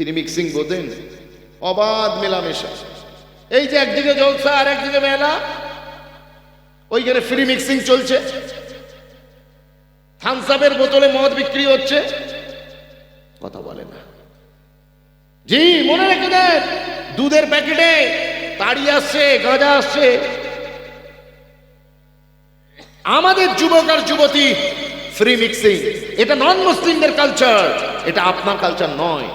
তিনি মিক্সিং বোঝেন অবাধ মেলামেশা। এই যে একদিকে জলসা আর একদিকে মেলা, ওইখানে ফ্রি মিক্সিং চলছে। থামসাপের বোতলে মদ বিক্রি হচ্ছে। কথা বলে না। জি, মনে রেখে দেন, দুধের প্যাকেটে তাড়ি আসছে, গাঁজা আসছে। আমাদের যুবক আর যুবতী ফ্রি মিক্সিং এটা নন মুসলিমদের কালচার এটা আপনার কালচার নয়।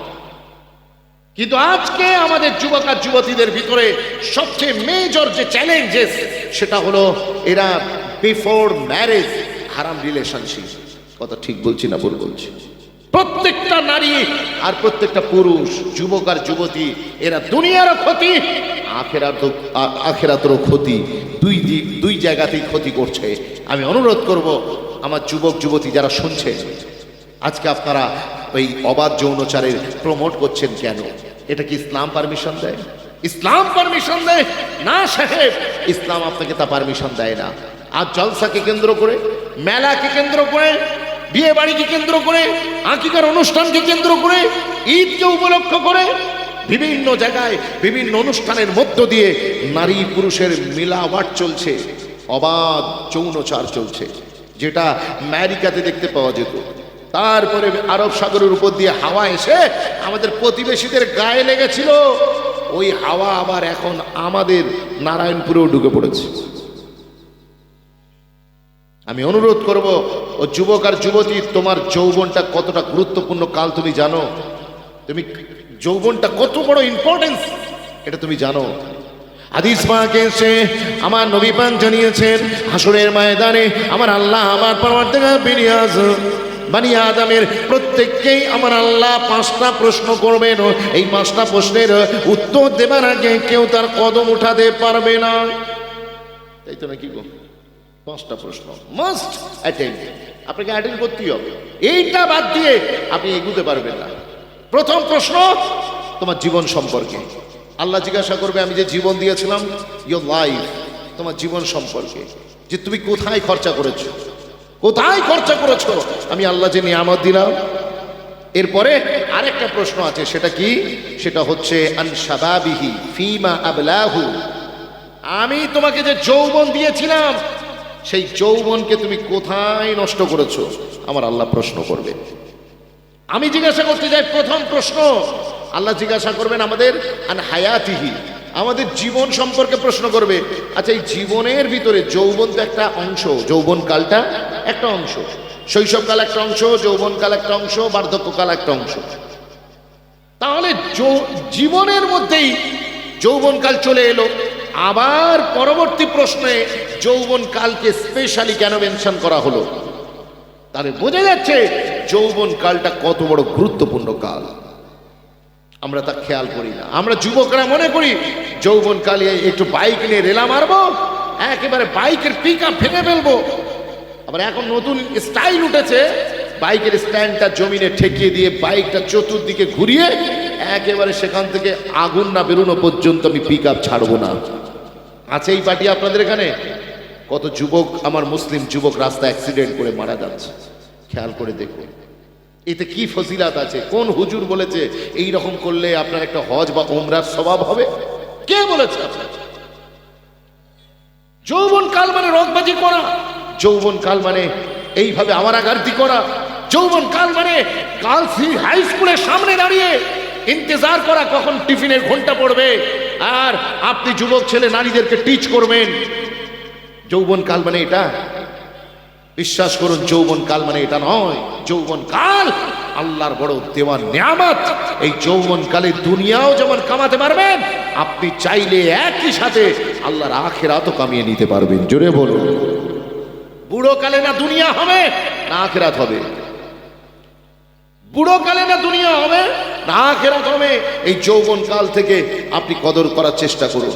কিন্তু আজকে আমাদের যুবক আর যুবতীদের ভিতরে সবচেয়ে মেজর যে চ্যালেঞ্জেস সেটা হলো এরা বিফোর ম্যারেজ হারাম রিলেশনশিপ কথা ঠিক বলছি না ভুল বলছি? প্রত্যেকটা নারী আর প্রত্যেকটা পুরুষ, যুবক আর যুবতী, এরা দুনিয়ারও ক্ষতি, আখেরাত, আখেরাতেরও ক্ষতি। দুই দিক দুই জায়গাতেই ক্ষতি করছে। আমি অনুরোধ করব, আমার যুবক, যুবতী যারা শুনছে আজকে আপনারা ওই অবাধ যৌনচারের প্রমোট করছেন কেন? এটা কি ইসলাম পারমিশন দেয়? ইসলাম পারমিশন দেয়? না সাহেব, ইসলাম আপনাকে তা পারমিশন দেয় না। আর জলসাকে কেন্দ্র করে, মেলাকে কেন্দ্র করে বিয়ে বাড়িকে কেন্দ্র করে, আকিকার অনুষ্ঠানকে কেন্দ্র করে, ঈদকে উপলক্ষ করে, বিভিন্ন জায়গায়, বিভিন্ন অনুষ্ঠানের মধ্য দিয়ে নারী পুরুষের মিলাওয়াট চলছে। অবাধ যৌনচার চলছে। যেটা আমেরিকাতে দেখতে পাওয়া যেত। তারপরে আরব সাগরের উপর দিয়ে হাওয়া এসে আমাদের প্রতিবেশীদের গায়ে লেগেছিল। ওই হাওয়া আবার এখন আমাদের নারায়ণপুরেও ঢুকে পড়েছে। আমি অনুরোধ করব, ও যুবক আর যুবতী, তোমার যৌবনটা কতটা গুরুত্বপূর্ণ কাল তুমি জানো? তুমি যৌবনটা কত বড় ইম্পর্টেন্স এটা তুমি জানো। হাদিস পাকে এসে আমার নবী পাক জানিয়েছেন, হাসুরের ময়দানে আমার আল্লাহ আমার পরবর্তীকার বিনিয়াজ বানি আদমের প্রত্যেককেই আমার আল্লাহ পাঁচটা প্রশ্ন করবেন। এই পাঁচটা প্রশ্নের উত্তর দেবার আগে কেউ তার কদম উঠাতে পারবে না। তাই তো নাকি গো? পাঁচটা প্রশ্ন। মাস্ট অ্যাটেন্ড আপনাকে অ্যাটেন্ড করতেই হবে। এইটা বাদ দিয়ে আপনি এগুতে পারবেন না। প্রথম প্রশ্ন, তোমার জীবন সম্পর্কে। আল্লাহ জিজ্ঞাসা করবে, আমি যে জীবন দিয়েছিলাম ইয়োর লাইফ তোমার জীবন সম্পর্কে, যে তুমি কোথায় খরচা করেছ? কোথায় খরচা করেছ? আমি আল্লাহ যে নিয়ামত দিলাম। এরপরে আরেকটা প্রশ্ন আছে, সেটা কি? সেটা হচ্ছে ফিমা আবলাহু। আমি তোমাকে যে যৌবন দিয়েছিলাম, সেই যৌবনকে তুমি কোথায় নষ্ট করেছ? আমার আল্লাহ প্রশ্ন করবে। আমি জিজ্ঞাসা করতে যাই প্রথম প্রশ্ন। আল্লাহ জিজ্ঞাসা করবেন আমাদের, আন হায়াতিহি? আমাদের জীবন সম্পর্কে প্রশ্ন করবে আচ্ছা এই জীবনের ভিতরে যৌবন তো একটা অংশ যৌবন কালটা একটা অংশ। শৈশবকাল একটা অংশ, যৌবনকাল একটা অংশ, বার্ধক্যকাল একটা অংশ। তাহলে জীবনের মধ্যেই যৌবনকাল চলে এলো। আবার পরবর্তী প্রশ্নে যৌবনকালকে স্পেশালি কেন মেনশন করা হলো? তাহলে বোঝা যাচ্ছে যৌবন কালটা কত বড় গুরুত্বপূর্ণ কাল। আমরা তা খেয়াল করি না। আমরা যুবকরা মনে করি, যৌবন কালে একটু বাইক নিয়ে রেলা মারবো, একেবারে বাইকের পিক আপ ফেলে ফেলব। আবার এখন নতুন স্টাইল উঠেছে, বাইকের স্ট্যান্ডটা জমিনে ঠেকিয়ে দিয়ে বাইকটা চতুর্দিকে ঘুরিয়ে একেবারে সেখান থেকে আগুন না বেরোনো পর্যন্ত আমি পিক আপ ছাড়বো না। আছে এই পার্টি আপনাদের এখানে? কত যুবক, আমার মুসলিম যুবক রাস্তা অ্যাক্সিডেন্ট করে মারা যাচ্ছে। খেয়াল করে দেখুন। এতে কি ফজিলাত আছে? কোন হুজুর বলেছে এই রকম করলে আপনার একটা হজ বা ওমরার স্বভাব হবে কে বলেছে যৌবন কাল মানে রকবাজি করা, যৌবন কাল মানে এইভাবে আমার আগারতি করা, যৌবন কাল মানে কাল হাই স্কুলের সামনে দাঁড়িয়ে ইন্তজার করা, কখন টিফিনের ঘণ্টা পড়বে, আর আপনি যুবক ছেলে নারীদেরকে টিচ করবেন। যৌবন কাল মানে এটা বিশ্বাস করুন, যৌবন কাল মানে এটা নয়। যৌবন কাল আল্লাহর বড় দেওয়ার নিয়ামত। এই যৌবন কালে দুনিয়াও যেমন কামাতে পারবেন, আপনি চাইলে একই সাথে আল্লাহর আখেরাতও কামিয়ে নিতে পারবেন। জোরে বলুন। বুড়ো কালে না দুনিয়া হবে, না আখেরাত হবে? বুড়ো কালে না দুনিয়া হবে, না আখেরাত হবে? এই যৌবন কাল থেকে আপনি কদর করার চেষ্টা করুন।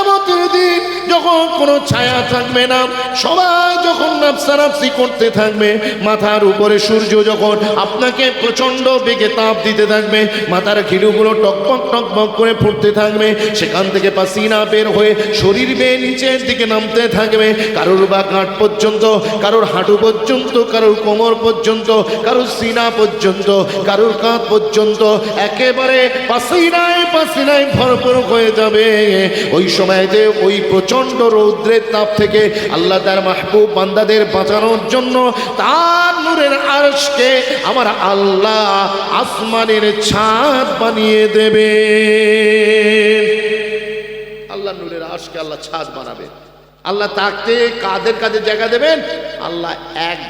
কেমতের দিন যখন কোনো ছায়া থাকবে না, সবাই যখন নাপসানাপসি করতে থাকবে, মাথার উপরে সূর্য যখন আপনাকে প্রচণ্ড বেগে তাপ দিতে থাকবে, মাথার ঘিলুগুলো টকবক টকবক করে ফুটতে থাকবে, সেখান থেকে পাসিনা বের হয়ে শরীর বেয়ে নিচের দিকে নামতে থাকবে, কারোর বা কাঠ পর্যন্ত, কারোর হাঁটু পর্যন্ত, কারোর কোমর পর্যন্ত, কারোর সিনা পর্যন্ত, কারোর কাঁধ পর্যন্ত, একেবারে পাসিনায় পাসিনায় ভরপুর হয়ে যাবে। ওই সময়তে ওই প্রচণ্ড রৌদ্রের তাপ থেকে আল্লাহ তার মাহবুব বান্দাদের বাঁচানোর জন্য তার নূরের আরশকে আমার আল্লাহ আসমানের ছাদ বানিয়ে দেবে। আল্লাহ নূরের আরশকে আল্লাহ ছাদ বানাবে। আল্লাহ তাকে কাদের কাদের জায়গা দেবেন? আল্লাহ এক,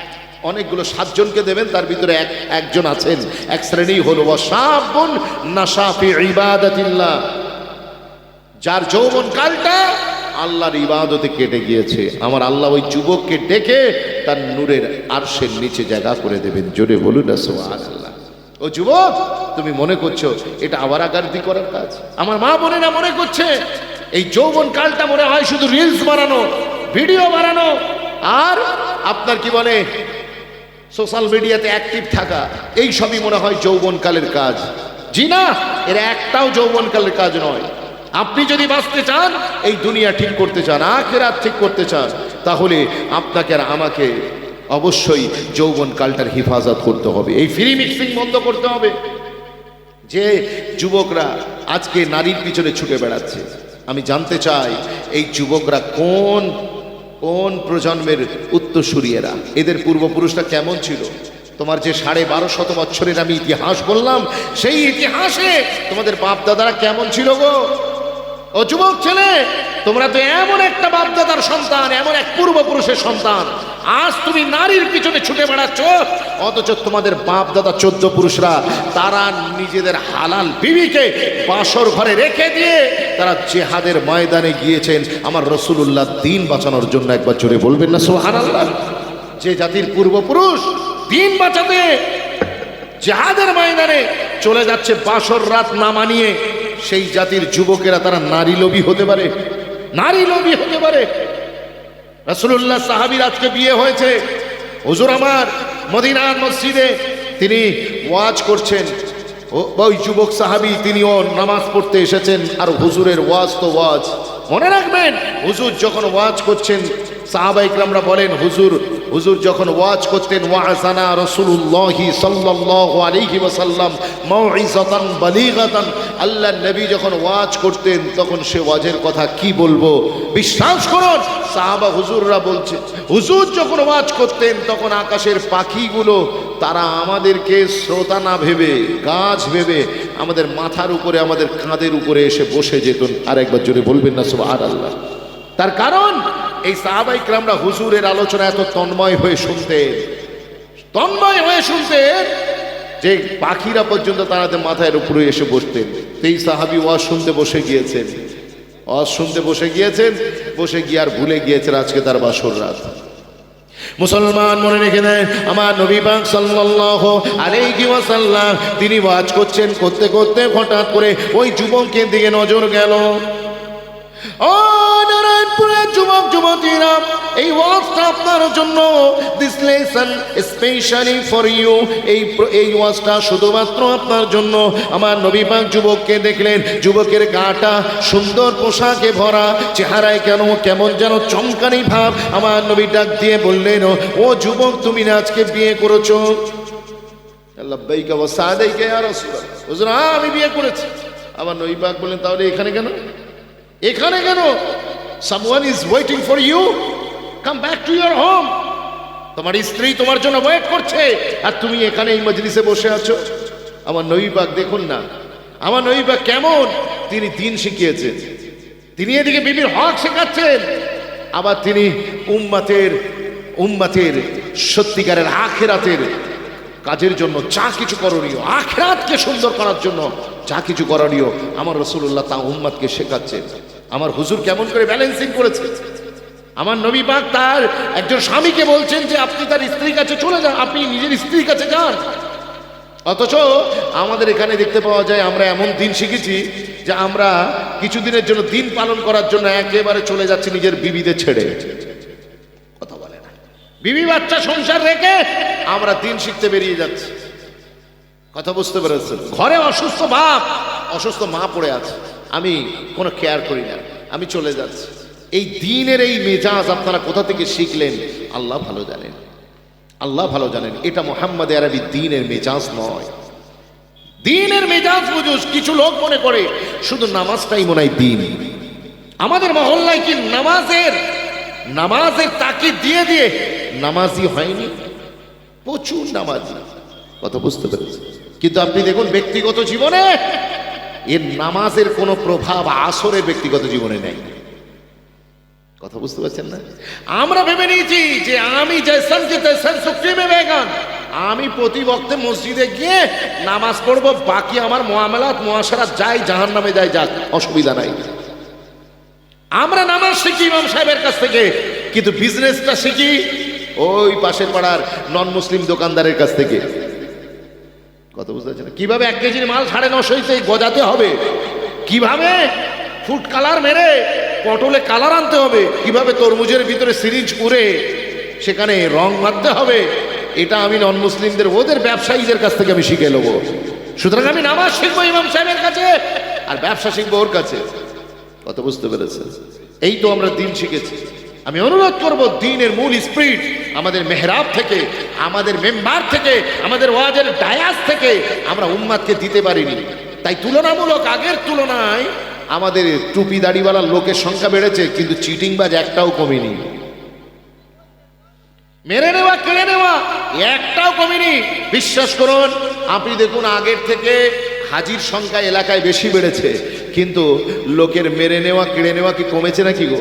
অনেকগুলো সাতজনকে দেবেন, তার ভিতরে এক, একজন আছেন। এক শ্রেণি হলো সাবুন নাসাফি ইবাদাতিল্লাহ। যার যৌবন কালটা আল্লাহর ইবাদতে কেটে গিয়েছে। আমার আল্লাহ ওই যুবককে ডেকে তার নূরের আরশের নিচে জায়গা করে দেবেন। জোরে বলুন সুবহানাল্লাহ। ও যুবক, তুমি মনে করছ এটা আবার আগারতি করার কাজ? আমার মা বোনেরা মনে করছে এই যৌবন কালটা মনে হয় শুধু রিলস বানানো ভিডিও বানানো। আর আপনার কি বলে সোশ্যাল মিডিয়াতে অ্যাক্টিভ থাকা, এই সবই মনে হয় যৌবনকালের কাজ। জি না, এর একটাও যৌবনকালের কাজ নয়। আপনি যদি বাঁচতে চান, এই দুনিয়া ঠিক করতে চান, আখেরাত ঠিক করতে চান, তাহলে আপনাকে আর আমাকে অবশ্যই যৌবনকালটার হেফাজত করতে হবে। এই ফ্রি মিক্সিং বন্ধ করতে হবে। যে যুবকরা আজকে নারীর পিছনে ছুটে বেড়াচ্ছে, আমি জানতে চাই, এই যুবকরা কোন কোন প্রজন্মের উত্তরসূরিয়েরা এদের পূর্বপুরুষরা কেমন ছিল? তোমার যে সাড়ে বারো শত বছরের আমি ইতিহাস বললাম, সেই ইতিহাসে তোমাদের বাপ দাদারা কেমন ছিল গো? ও যুবক ছেলে, তোমরা তো এমন একটা বাপদাদার সন্তান, এমন এক পূর্বপুরুষের সন্তান। আজ তুমি নারীর পিছনে ছুটে বেড়াচ্ছ, অথচ তোমাদের বাপ দাদা চোদ্দ পুরুষরা, তারা নিজেদের হালাল বিবিকে বাসর ঘরে রেখে দিয়ে তারা জেহাদের ময়দানে গিয়েছেন। আমার রসুল্লাহ দিন বাঁচানোর জন্য একবার জোরে বলবেন না সোহান যে জাতির পূর্বপুরুষ দিন বাঁচাতে জাহাদের ময়দানে চলে যাচ্ছে, বাসর রাত না মানিয়ে সেই জাতির যুবকেরা তারা নারী লোভী হতে পারে? নারী লোভী হতে পারে। রাসূলুল্লাহ সাহাবীর আজকে বিয়ে হয়েছে। হুজুর আমার, মদিনার মসজিদে তিনি ওয়াজ করছেন। ওই যুবক সাহাবী, তিনিও নামাজ পড়তে এসেছেন আর হুজুরের ওয়াজ তো ওয়াজ। মনে রাখবেন, হুজুর যখন ওয়াজ করছেন সাহাবা ইকরামরা বলেন, হুজুর হুজুর যখন ওয়াজ করতেন ওয়াজানা রসুল্লাহি সাল্লাল্লাহু আলাইহি ওয়াসাল্লাম মাউইজাতান বালিগাতান আল্লাহ নবী যখন ওয়াজ করতেন, তখন সে ওয়াজের কথা কি বলব? বিশ্বাস করুন, সাহাবা হুজুররা বলছে, হুজুর যখন ওয়াজ করতেন, তখন আকাশের পাখিগুলো, তারা আমাদেরকে শ্রোতা না ভেবে, গাছ ভেবে, আমাদের মাথার উপরে, আমাদের কাঁধের উপরে এসে বসে যেত। আরেকবার জোরে বলবেন না সব আর আল্লাহ তার কারণ এই সাহাবাই ক্রামরা হুজুরের আলোচনা এত তন্ময় হয়ে শুনতেন তন্ময় হয়ে শুনতেন যে পাখিরা পর্যন্ত তাদের মাথায় উপরে এসে বসতেন। সেই সাহাবি ওয়াজ শুনতে বসে গিয়েছেন। ওয়াজ শুনতে বসে গিয়েছেন, বসে গিয়ে আর ভুলে গিয়েছেন আজকে তার বাসর রাত। মুসলমান মনে রেখে দেয় আমার নবী পাক সাল্লাল্লাহু আলাইহি ওয়াসাল্লাম তিনি ওয়াজ করছেন, করতে করতে হঠাৎ করে ওই যুবকের দিকে নজর গেল। ও যুবক, যুবতীরা, এই ওয়াজটা আপনার জন্য। দিস স্পেশালি ফর ইউ এই এই ওয়াজটা শুধুমাত্র আপনার জন্য। আমার নবী যুবককে দেখলেন, যুবকের গাটা সুন্দর পোশাকে ভরা, চেহারায় কেন, কেমন যেন চমকানি ভাব। আমার নবী ডাক দিয়ে বললেন, ও যুবক, তুমি না আজকে বিয়ে করেছ? লাব্বাইকা ওয়া সাদাইকা রাসূলুল্লাহ। হুজুর, আমি বিয়ে করেছি। আবার নবী পাক বললেন, তাহলে এখানে কেন? এখানে কেন? Someone is waiting for you come back to your home তোমার স্ত্রী তোমার জন্য ওয়েট করছে। আর তুমি এখানে এই মজলিসে বসে আছো। আমার নবীবাগ দেখুন না। আমার নবীবাগ কেমন? তিনি দিন শিখিয়েছেন তিনি এদিকে বিবির হক শেখাচ্ছেন। আবার তিনি উম্মাতের উম্মাতের সত্যিকারের আখেরাতের কাজের জন্য যা কিছু করণীয়, আখরাতকে সুন্দর করার জন্য যা কিছু করণীয়, আমার রসুল্লাহ তা উম্মাদকে শেখাচ্ছে। আমার হুজুর কেমন করে ব্যালেন্সিং করেছে? আমার নবী পাক তার একজন স্বামীকে বলছেন যে, আপনি তার স্ত্রীর কাছে চলে যান, আপনি নিজের স্ত্রীর কাছে যান। অথচ আমাদের এখানে দেখতে পাওয়া যায়, আমরা এমন দিন শিখেছি যে, আমরা কিছুদিনের জন্য দিন পালন করার জন্য একেবারে চলে যাচ্ছি নিজের বিবিদের ছেড়ে। বিবি বাচ্চা সংসার রেখে আমরা দিন শিখতে বেরিয়ে যাচ্ছি। কথা বুঝতে পেরেছেন? ঘরে অসুস্থ বাপ। অসুস্থ মা পড়ে আছে। আমি কোনো কেয়ার করি না। আমি চলে যাচ্ছি। এই দিনের এই মেজাজ আপনারা কোথা থেকে শিখলেন? আল্লাহ ভালো জানেন। আল্লাহ ভালো জানেন। এটা মোহাম্মদ আরবি দিনের মেজাজ নয়। দিনের মেজাজ বুঝুস কিছু লোক মনে করে শুধু নামাজটাই মনে হয় দিন। আমাদের মহল্লায় কি নামাজের নামাজের তাকে দিয়ে দিয়ে নামাজি হয়নি, প্রচুর নামাজি, কথা বুঝতে পেরেছি কিন্তু আপনি দেখুন, ব্যক্তিগত জীবনে এর নামাজের কোনো প্রভাব আসরে ব্যক্তিগত জীবনে নেই। কথা বুঝতে পারছেন না? আমরা ভেবে নিয়েছি যে আমি জৈসন কে সুপ্রিমে বেগান আমি প্রতি বক্তে মসজিদে গিয়ে নামাজ পড়ব, বাকি আমার মোয়ামেলাত মোয়াশারাত যাই জাহান নামে যাই, যাক, অসুবিধা নাই। আমরা নামাজ শিখি ইমাম সাহেবের কাছ থেকে, কিন্তু বিজনেসটা শিখি ওই পাশের পাড়ার নন মুসলিম দোকানদারের কাছ থেকে। কথা বুঝতে পারছেন? না? কীভাবে এক কেজির মাল সাড়ে নশোইতে গজাতে হবে? কীভাবে? ফুড কালার মেরে পটলে কালার আনতে হবে? কীভাবে তরমুজের ভিতরে সিরিঞ্জ পুরে সেখানে রং মারতে হবে? এটা আমি নন মুসলিমদের ওদের ব্যবসায়ীদের কাছ থেকে আমি শিখে নেব। সুতরাং আমি নামাজ শিখব ইমাম সাহেবের কাছে, আর ব্যবসা শিখব ওর কাছে। কত বুঝতে পেরেছেন? এই তো আমরা দিন শিখেছি। আমি অনুরোধ করব, দিনের মূল স্পিরিট আমাদের মেহরাব থেকে, আমাদের মেম্বার থেকে, আমাদের ওয়াজের ডায়াস থেকে আমরা উম্মাদকে দিতে পারিনি। তাই তুলনামূলক আগের তুলনায় আমাদের টুপি দাড়িওয়ালার লোকের সংখ্যা বেড়েছে, কিন্তু চিটিংবাজ একটাও কমেনি। মেরে নেওয়া, কেড়ে নেওয়া, একটাও কমেনি। বিশ্বাস করুন, আপনি দেখুন আগের থেকে হাজির সংখ্যা এলাকায় বেশি বেড়েছে। কিন্তু লোকের মেরে নেওয়া, কেড়ে নেওয়া কি কমেছে নাকি গো?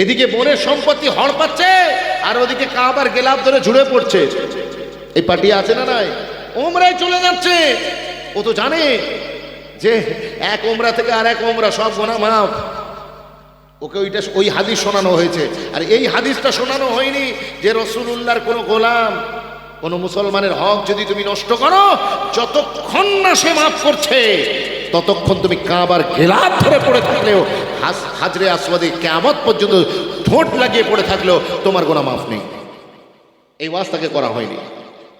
এদিকে বনের সম্পত্তি হড় পাচ্ছে, আর ওদিকে কাবার গেলাপ ধরে ঝুড়ে পড়ছে। এই পার্টি আছে না নাই? ওমরাই চলে যাচ্ছে। ও তো জানে যে এক ওমরা থেকে আর এক ওমরা সব গোনা মাফ। ওকে ওইটা ওই হাদিস শোনানো হয়েছে। আর এই হাদিসটা শোনানো হয়নি যে রসুল্লাহর কোনো গোলাম, কোনো মুসলমানের হক যদি তুমি নষ্ট করো, যতক্ষণ না সে মাফ করছে, ততক্ষণ তুমি কাবার গেলাপ ধরে পড়ে থাকলেও হাজরে আসওয়াদে কেমত পর্যন্ত ঠোঁট লাগিয়ে পড়ে থাকলেও তোমার কোনো মাফ নেই। এই ওয়াজটাকে করা হয়নি।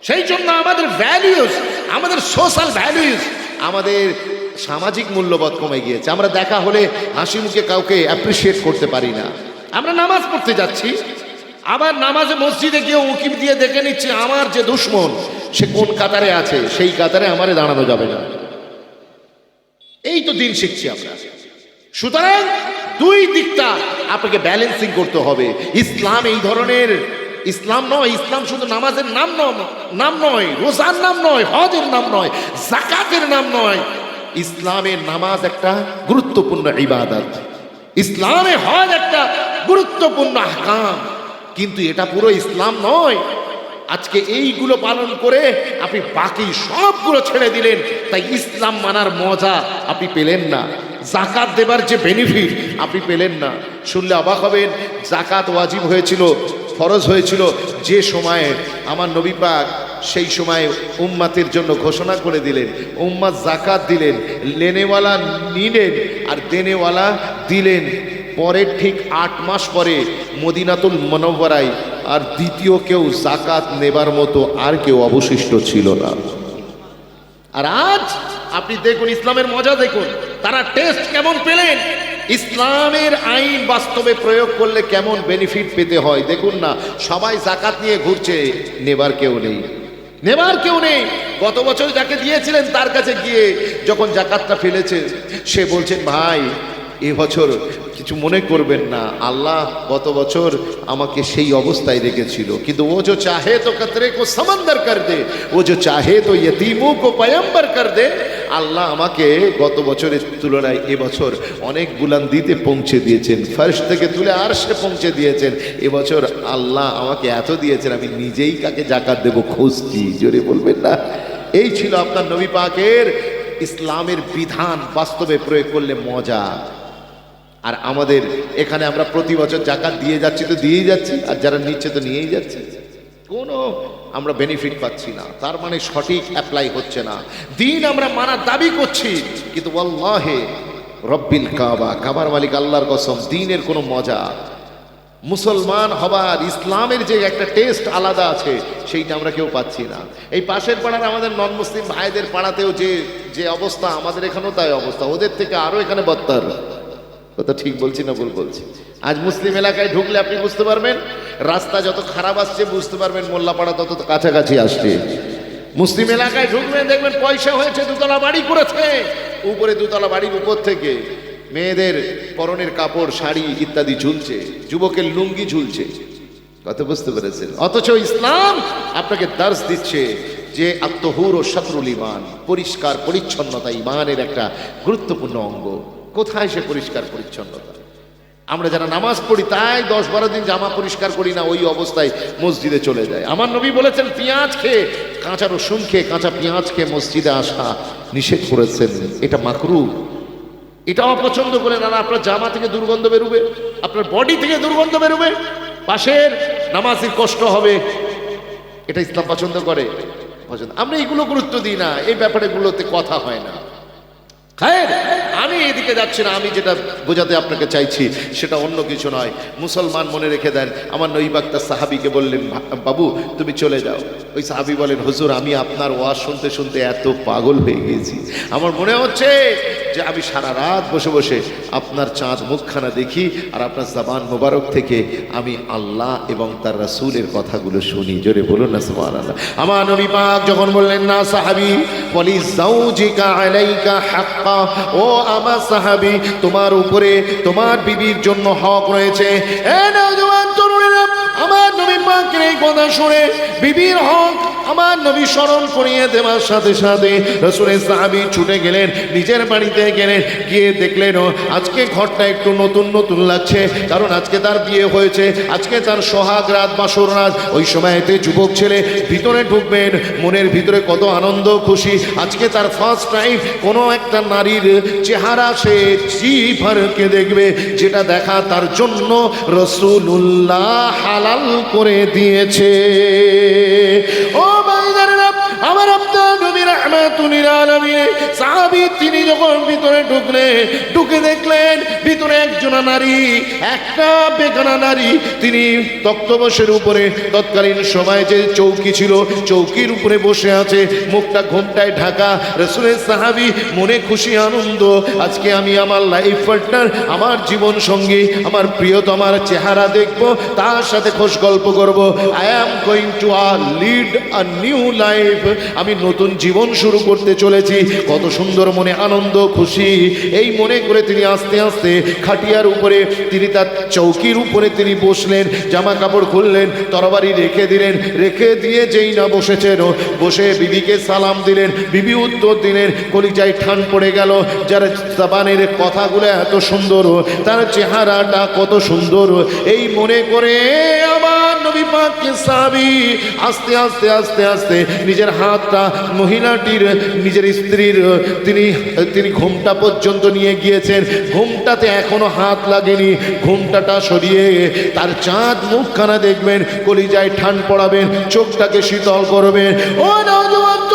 সেই জন্য আমাদের ভ্যালিউস আমাদের সোশ্যাল ভ্যালিউস আমাদের সামাজিক মূল্যবোধ কমে গিয়েছে। আমরা দেখা হলে হাসি মুখে কাউকে অ্যাপ্রিসিয়েট করতে পারি না। আমরা নামাজ পড়তে যাচ্ছি। আবার নামাজে মসজিদে গিয়ে উকিম দিয়ে দেখে নিচ্ছি, আমার যে দুশ্মন, সে কোন কাতারে আছে? সেই কাতারে আমারে দাঁড়ানো যাবে না। এই তো দিন শিখছি আমরা। সুতরাং দুই দিকটা আপনাকে ব্যালেন্সিং করতে হবে। ইসলাম এই ধরনের, ইসলাম নয়, ইসলাম শুধু নামাজের নাম নাম নয়, রোজার নাম নয়, হজের নাম নয় জাকাতের নাম নয়। ইসলামের নামাজ একটা গুরুত্বপূর্ণ ইবাদত। ইসলামে হজ একটা গুরুত্বপূর্ণ আহকাম। কিন্তু এটা পুরো ইসলাম নয়। আজকে এইগুলো পালন করে আপনি বাকি সবগুলো ছেড়ে দিলেন, তাই ইসলাম মানার মজা আপনি পেলেন না। জাকাত দেবার যে বেনিফিট আপনি পেলেন না। শুনলে অবাক হবেন, জাকাত ওয়াজিব হয়েছিল, ফরজ হয়েছিল। যে সময়ে আমার নবী পাক সেই সময়ে উম্মাতের জন্য ঘোষণা করে দিলেন, উম্মাত জাকাত দিলেন, লেনেওয়ালা নিলেন আর দেনেওয়ালা দিলেন। পরের ঠিক আট মাস পরে মদিনাতুল মনোবরাই আর দ্বিতীয় কেউ জাকাত নেবার মতো আর কেউ অবশিষ্ট ছিল না। আর আজ আপনি দেখুন, ইসলামের মজা দেখুন। তারা টেস্ট কেমন পেলেন? ইসলামের আইন বাস্তবে প্রয়োগ করলে কেমন বেনিফিট পেতে হয়? দেখুন না, সবাই জাকাত নিয়ে ঘুরছে, নেবার কেউ নেই। নেবার কেউ নেই। গত বছর যাকে দিয়েছিলেন তার কাছে গিয়ে যখন জাকাতটা ফেলেছে, সে বলছেন, ভাই এবছর কিছু মনে করবেন না। আল্লাহ গত বছর আমাকে সেই অবস্থায় রেখেছিল। কিন্তু ও যে চাহে তো কতরে কো সমন্দর কর দে, ও যে চাহে তো ইয়তীমু কো পয়ম্বর কর দে, আল্লাহ আমাকে গত বছরের তুলনায় এবছর অনেক বুলান্দিতে পৌঁছে দিয়েছেন। ফার্স্ট থেকে তুলে আর সে পৌঁছে দিয়েছেন। এবছর আল্লাহ আমাকে এত দিয়েছেন, আমি নিজেই কাকে জাকাত দেব খুঁজছি। জোরে বলবেন না। এই ছিল আপনার নবী পাকের ইসলামের বিধান বাস্তবে প্রয়োগ করলে মজা। আর আমাদের এখানে আমরা প্রতি বছর জাকাত দিয়ে যাচ্ছি তো দিয়েই যাচ্ছি, আর যারা নিচ্ছে তো নিয়েই যাচ্ছে। কোনো আমরা বেনিফিট পাচ্ছি না। তার মানে সঠিক অ্যাপ্লাই হচ্ছে না। দিন আমরা মানার দাবি করছি, কিন্তু ওয়াল্লাহে রব্বিল কাবা, কাবার মালিক আল্লাহর কসম, দিনের কোনো মজা। মুসলমান হবার ইসলামের যে একটা টেস্ট আলাদা আছে, সেইটা আমরা কেউ পাচ্ছি না। এই পাশের পাড়ার আমাদের নন মুসলিম ভাইদের পাড়াতেও যে যে অবস্থা, আমাদের এখানেও তাই অবস্থা। ওদের থেকে আরও এখানে বত্তার কথা ঠিক বলছি না ভুল বলছি। আজ মুসলিম এলাকায় ঢুকলে আপনি বুঝতে পারবেন, রাস্তা যত খারাপ আসছে বুঝতে পারবেন, মোল্লাপাড়া তত কাছাকাছি আসছে। মুসলিম এলাকায় ঢুকবেন দেখবেন পয়সা হয়েছে, দুতলা বাড়ি করেছে। উপরে দুতলা বাড়ির উপর থেকে মেয়েদের পরনের কাপড়, শাড়ি ইত্যাদি ঝুলছে, যুবকের লুঙ্গি ঝুলছে। কত বুঝতে পেরেছেন? অথচ ইসলাম আপনাকে দার্স দিচ্ছে যে আত্মহুর ও শত্রুল ইমান, পরিষ্কার, পরিচ্ছন্নতা ইমানের একটা গুরুত্বপূর্ণ অঙ্গ। কোথায় সে পরিষ্কার পরিচ্ছন্নতা? আমরা যারা নামাজ পড়ি, তাই দশ বারো দিন জামা পরিষ্কার করি না, ওই অবস্থায় মসজিদে চলে যায়। আমার নবী বলেছেন, পেঁয়াজ খেয়ে, কাঁচা রসুন খেয়ে, কাঁচা পেঁয়াজ খেয়ে মসজিদে আসা নিষেধ করেছেন। এটা মাকরু। এটা অপছন্দ করে না আপনার জামা থেকে দুর্গন্ধ বেরোবে, আপনার বডি থেকে দুর্গন্ধ বেরোবে, পাশের নামাজির কষ্ট হবে। এটা ইসলাম পছন্দ করে? পছন্দ। আমরা এগুলো গুরুত্ব দিই না, এই ব্যাপারে গুলোতে কথা হয় না। খায়ের আমি এদিকে যাচ্ছি না, আমি যেটা বোঝাতে আপনাকে চাইছি সেটা অন্য কিছু নয়। মুসলমান মনে রেখে দেন, আমার নইবাক্তা সাহাবিকে বললেন বাবু, তুমি চলে যাও। ওই সাহাবি বলেন, হুজুর, আমি আপনার ওয়াজ শুনতে শুনতে এত পাগল হয়ে গেছি। আমার মনে হচ্ছে যে আমি সারা রাত বসে বসে আপনার চাঁদ মুখখানা দেখি আর আপনার জাবান মোবারক থেকে আমি আল্লাহ এবং তার রাসূলের কথাগুলো শুনি। জোরে বলুন না, সুবহানাল্লাহ। আমার নবী পাক যখন বললেন, না সাহাবি বলি ও আমার সাহাবি তোমার উপরে তোমার বিবির জন্য হক রয়েছে। এ নওজোয়ান তরুণেরা আমার নবী পাকের এই কথা শুনে বিবির হক আমার নবী স্মরণ করিয়ে দেওয়ার সাথে সাথে রসুলের সাহাবি ছুটে গেলেন, নিজের বাড়িতে গেলেন, গিয়ে দেখলেন আজকে ঘরটা একটু নতুন নতুন লাগছে, কারণ আজকে তার বিয়ে হয়েছে, আজকে তার সোহাগ রাত বাসর রাত ওই সময়তে যুবক ছেলে ভিতরে ঢুকবেন, মনের ভিতরে কত আনন্দ, খুশি, আজকে তার ফার্স্ট টাইম কোনো একটা নারীর চেহারা সে জিভারকে দেখবে, যেটা দেখা তার জন্য রসুল্লাহ হালাল করে দিয়েছে। ও তিনি যখন ভিতরে ঢুকলেন ঢুকে দেখলেন ভিতরে নারী, একটা বেগানা নারী। তিনি উপরে, তৎকালীন সময় যে চৌকি ছিল, চৌকির উপরে বসে আছে, মুখটা ঘোমটায় ঢাকা। রসুলের সাহাবি মনে খুশি, আনন্দ, আজকে আমি আমার লাইফ পার্টনার আমার জীবন সঙ্গী, আমার প্রিয়তমার চেহারা দেখব, তার সাথে খোশ গল্প করব। I am going to a lead a new life আমি নতুন জীবন শুরু করতে চলেছি। কত সুন্দর মনে আনন্দ, খুশি। এই মনে করে তিনি আস্তে আস্তে খাটিয়ার উপরে, তিনি তার চৌকির উপরে তিনি বসলেন জামা কাপড় খুললেন, তরবারি রেখে দিলেন। রেখে দিয়ে যেই না বসেছেন, বসে বিবিকে সালাম দিলেন, বিবি উত্তর দিলেন, কলিজায় ঠান পড়ে গেল। যার জাবানের কথাগুলো এত সুন্দর, তার চেহারাটা কত সুন্দর। এই মনে করে আমার নবী পাককে সাবি আস্তে আস্তে আস্তে আস্তে নিজের হাতটা মহিলাটির, নিজের স্ত্রীর, তিনি তিনি ঘুমটা পর্যন্ত নিয়ে গিয়েছেন। ঘুমটাতে এখনও হাত লাগেনি। ঘুমটাটা সরিয়ে তার চাঁদ মুখখানা দেখবেন, কলিজায় ঠান পড়াবেন, চোখটাকে শীতল করবেন। ও তরুণেরা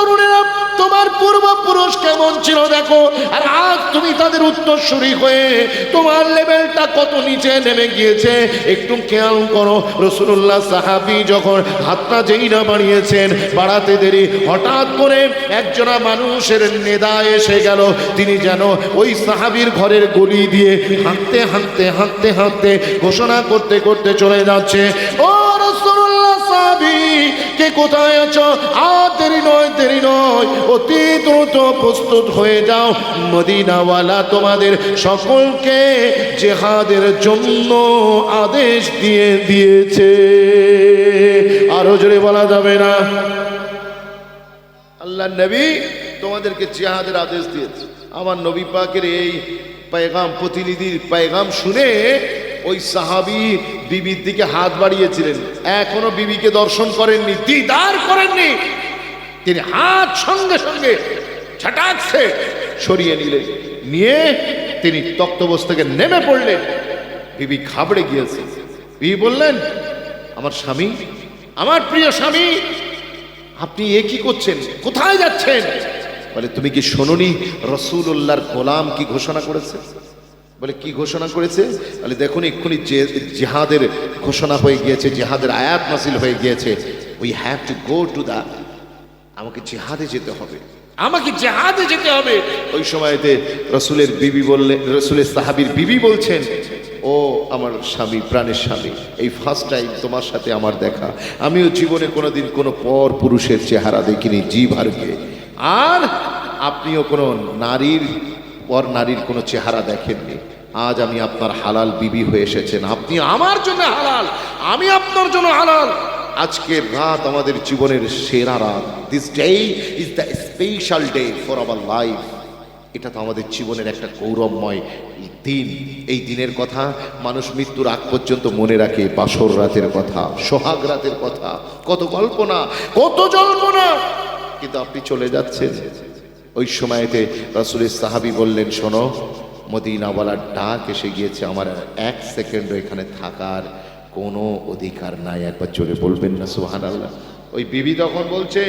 তোমার পূর্বপুরুষ কেমন ছিল দেখো? আর আজ তুমি তাদের উত্তরসূরি হয়ে তোমার লেভেলটা কত নিচে নেমে গিয়েছে? একটু খেয়াল করো রসুল্লাহ সাহাবি যখন হাতটা যেই না বাড়িয়েছেন, বাড়াতে দেরি, হঠাৎ করে একজনা মানুষের নেদা এসে গেল। তিনি যেন ওই সাহাবির ঘরের গলি দিয়ে হাঁটতে হাঁটতে হাঁটতে হাঁটতে ঘোষণা করতে করতে চলে যাচ্ছে। ও সাহাবি কে কোথায় আছো? আর দেরি নয় দেরি নয়। অতি দ্রুত প্রস্তুত হয়ে যাও। মদিনাওয়ালা তোমাদের সকলকে জেহাদের জন্য আদেশ দিয়ে দিয়েছে। আরও জোরে বলা যাবে না। আল্লাহ নবী তোমাদেরকে জেহাদের আদেশ দিয়েছে। আমার নবী পাকের এই পায়গাম প্রতিনিধির পায়গাম শুনে ওই সাহাবি বিবির দিকে হাত বাড়িয়েছিলেন। এখনও বিবিকে দর্শন করেননি, দিদার করেননি। তিনি হাত সঙ্গে সঙ্গে ছাটাকছে সরিয়ে নিলেন। নিয়ে তিনি তক্তবস থেকে নেমে পড়লেন। বিবি ঘাবড়ে গিয়েছে। বিবি বললেন, আমার স্বামী, আমার প্রিয় স্বামী, আপনি এ কি করছেন? কোথায় যাচ্ছেন? বলে, তুমি কি শোনোনি রসুল্লাহর গোলাম কি ঘোষণা করেছে? বলে কি ঘোষণা করেছে? বলে দেখুন এক্ষুনি যে জেহাদের ঘোষণা হয়ে গিয়েছে জেহাদের আয়াত নাসিল হয়ে গিয়েছে we have to go to the আমাকে জেহাদে যেতে হবে। আমাকে জেহাদে যেতে হবে। ওই সময়তে রসুলের বিবি বললে রসুলের সাহাবীর বিবি বলছেন ও আমার স্বামী প্রাণের স্বামী এই ফার্স্ট টাইম তোমার সাথে আমার দেখা। আমিও জীবনে কোনোদিন কোনো পর পুরুষের চেহারা দেখিনি জীব হারকে আর আপনিও কোনো নারীর পর নারীর কোনো চেহারা দেখেননি। আজ আমি আপনার হালাল বিবি হয়ে এসেছেন। আপনি আমার জন্য হালাল, আমি আপনার জন্য হালাল। আজকের রাত আমাদের জীবনের সেরা রাত। This day is the special day for our life এটা তো আমাদের জীবনের একটা গৌরবময় দিন। এই দিনের কথা, মানুষ মৃত্যুর আগ পর্যন্ত মনে রাখে, বাসর রাতের কথা, সোহাগ রাতের কথা। কত কল্পনা, কত জল্পনা। কিন্তু আপনি চলে যাচ্ছেন। ওই সময়তে রাসুলের সাহাবি বললেন, শোনো, মদিনাওয়ালার ডাক এসে গিয়েছে, আমার এক সেকেন্ডও এখানে থাকার কোনো অধিকার নাই। একবার জোরে বলবেন না সুহান আল্লাহ ওই বিবি তখন বলছে,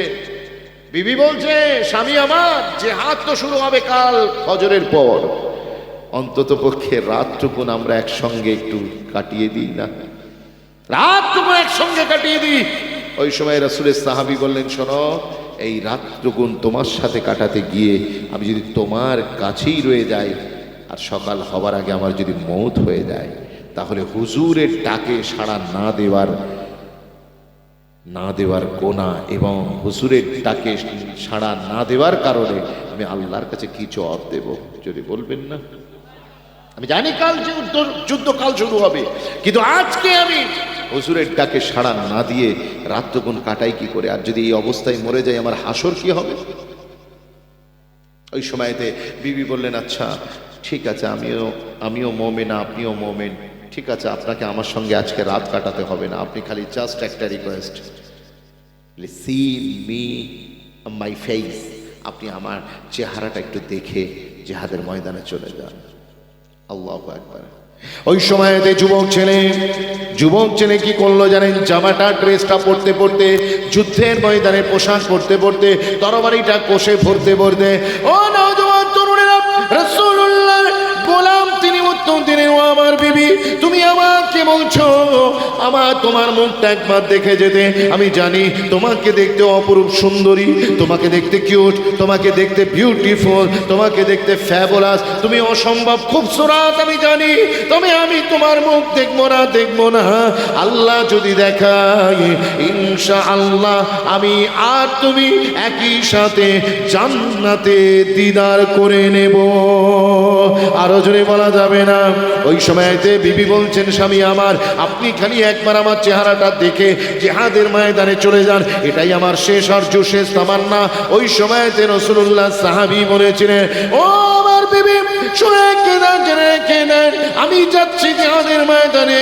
বিবি বলছে, স্বামী আমার, যে হাত তো শুরু হবে কাল ফজরের পর। অন্তত পক্ষে রাতটুকুন আমরা একসঙ্গে একটু কাটিয়ে দিই না? রাতটুকু একসঙ্গে কাটিয়ে দিই? ওই সময় রাসুলের সাহাবি বললেন, শোনো এই রাতটুকুন তোমার সাথে কাটাতে গিয়ে আমি যদি তোমার কাছেই রয়ে যাই, আর সকাল হবার আগে আমার যদি মৌত হয়ে যায়, তাহলে হুজুরের ডাকে সাড়া না দেওয়ার না দেওয়ার গোনা এবং হুজুরের ডাকে সাড়া না দেওয়ার কারণে আমি আল্লাহর কাছে কি জবাব দেব? যদি বলবেন না। আমি জানি কাল যুদ্ধ যুদ্ধ কাল শুরু হবে, কিন্তু আজকে আমি হুজুরের ডাকে সাড়া না দিয়ে রাত রাত্রগুণ কাটাই কি করে? আর যদি এই অবস্থায় মরে যায়, আমার হাসর কি হবে? ওই সময়তে বিবি বললেন আচ্ছা ঠিক আছে, আমিও আমিও মোমেন, আপনিও মোমেন। ঠিক আছে, আপনাকে আমার সঙ্গে আজকে রাত কাটাতে হবে না। আপনি খালি জাস্ট একটা request see me my face আপনি আমার চেহারাটা একটু দেখে জেহাদের ময়দানে চলে যান। আল্লাহ একবার ওই সময়তে যুবক ছেলে যুবক ছেলে কি করল জানেন? জামাটা, ড্রেসটা পরতে পড়তে যুদ্ধের ময়দানে পোশাক পড়তে পড়তে তরবারিটা কোষে ভরতে ভরতে, ও নওজোয়ান তরুণেরা রসুল্লাহ গোলাম, তিনি উত্তম তিনি ও আমার বিবি, তুমি আমাকে বলছো, আমার তোমার মুখটা একবার দেখে যেতে। আমি জানি তোমাকে দেখতে অপরূপ সুন্দরী, তোমাকে দেখতে কিউট তোমাকে দেখতে বিউটিফুল তোমাকে দেখতে ফ্যাবলাস তুমি অসম্ভব খুবসুরাত, আমি জানি। তবে আমি তোমার মুখ দেখব না দেখব না। আল্লাহ যদি দেখায় ইনশা আল্লাহ আমি আর তুমি একই সাথে জান্নাতে দিদার করে নেব। আরও জোরে বলা যাবে না। ওই সময়তে বিবি বলছেন, স্বামী আমার। আপনি খালি একবার আমার চেহারাটা দেখে জেহাদের ময়দানে চলে যান। এটাই আমার শেষ অর্জ শেষ তামান্না। ওই সময় সময়তে রসুল্লাহ সাহাবি বলেছিলেন, ও আমার বিবি, শুনে কেনা জেনে কেনেন আমি যাচ্ছি জেহাদের ময়দানে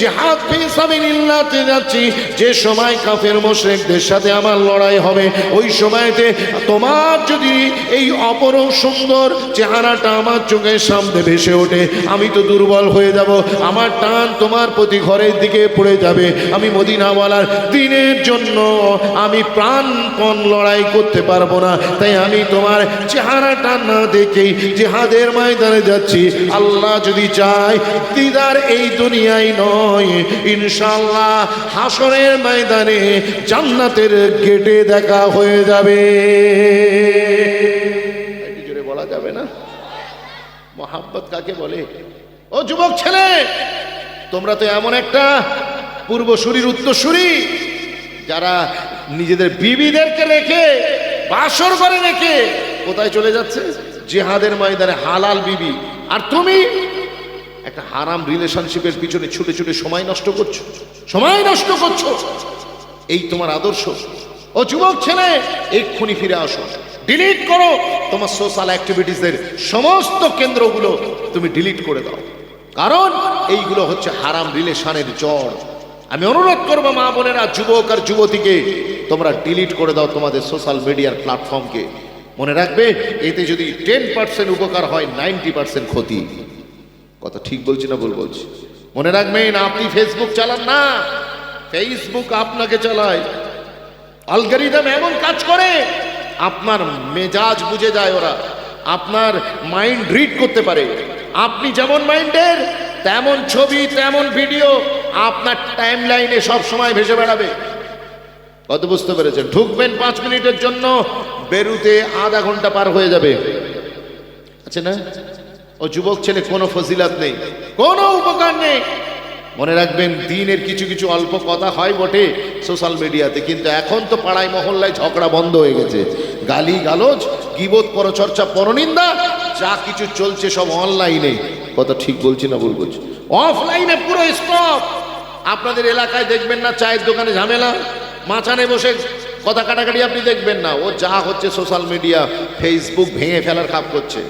জেহাদ ফিসাবিলিল্লাহতে যাচ্ছি, যে সময় কাফের মোশরেকদের সাথে আমার লড়াই হবে, ওই সময়তে তোমার যদি এই অপর সুন্দর চেহারাটা আমার চোখের সামনে ভেসে ওঠে, আমি তো দুর্বল হয়ে যাব, আমার টান তোমার প্রতি ঘরের দিকে পড়ে যাবে, আমি মদিনাওয়ালার দিনের জন্য আমি প্রাণপণ লড়াই করতে পারব না, তাই আমি তোমার চেহারাটা না দেখেই জেহাদের ময়দানে যাচ্ছি, আল্লাহ যদি চায় দিদার এই দুনিয়ায় নয়। ইনশাল্লাহ হাসরের ময়দানে জান্নাতের গেটে দেখা হয়ে যাবে। জোরে বলা যাবে না? মোহাব্বত কাকে বলে? ও যুবক ছেলে, তোমরা তো এমন একটা পূর্বসূরির উত্তরসূরি যারা নিজেদের বিবিদেরকে রেখে, বাসর করে রেখে কোথায় চলে যাচ্ছে? জেহাদের ময়দানে হালাল বিবি। আর তুমি? একটা হারাম রিলেশনশিপের পিছনে ছুটে ছুটে সময় নষ্ট করছ। সময় নষ্ট করছ। এই তোমার আদর্শ। ও যুবক ছেলে, এক্ষুনি ফিরে আসো। ডিলিট করো। তোমার সোশ্যাল অ্যাক্টিভিটিসের সমস্ত কেন্দ্রগুলো তুমি ডিলিট করে দাও। কারণ এইগুলো হচ্ছে হারাম রিলেশনের জড় আমি অনুরোধ করব মা বোনেরা, যুবক আর যুবতীকে, তোমরা ডিলিট করে দাও তোমাদের সোশ্যাল মিডিয়ার প্ল্যাটফর্মকে মনে রাখবে, এতে যদি টেন পার্সেন্ট উপকার হয় নাইনটি পার্সেন্ট ক্ষতি। কথা ঠিক বলছি না ভুল বলছি? মনে রাখবেন, আপনি ফেসবুক চালান না। ফেসবুক আপনাকে চালায়। অ্যালগরিদম এমন কাজ করে, আপনার মেজাজ বুঝে যায় ওরা। আপনার মাইন্ড রিড করতে পারে। আপনি যেমন মাইন্ডের, তেমন ছবি, তেমন ভিডিও আপনার টাইম লাইনে সব সময় ভেসে বেড়াবে। কত বুঝতে পেরেছেন? ঢুকবেন পাঁচ মিনিটের জন্য, বেরুতে আধা ঘণ্টা পার হয়ে যাবে। আছে না? ও যুবক ছেলে, কোনো ফজিলাত নেই, কোনো উপকার নেই। মনে রাখবেন, দিনের কিছু কিছু অল্প কথা হয় বটে সোশ্যাল মিডিয়াতে, কিন্তু এখন তো পাড়ায় মহল্লায় ঝগড়া বন্ধ হয়ে গেছে। গালি গালজ গিবোধ পরচর্চা, পরনিন্দা, যা কিছু চলছে সব অনলাইনে। কথা ঠিক বলছি না ভুল বলছি? অফলাইনে পুরো স্টপ আপনাদের এলাকায় দেখবেন না চায়ের দোকানে ঝামেলা? মাচানে বসে কথা কাটাকাটি আপনি দেখবেন না। ও যা হচ্ছে সোশ্যাল মিডিয়া, ফেসবুক ভেঙে ফেলার খাপ করছে।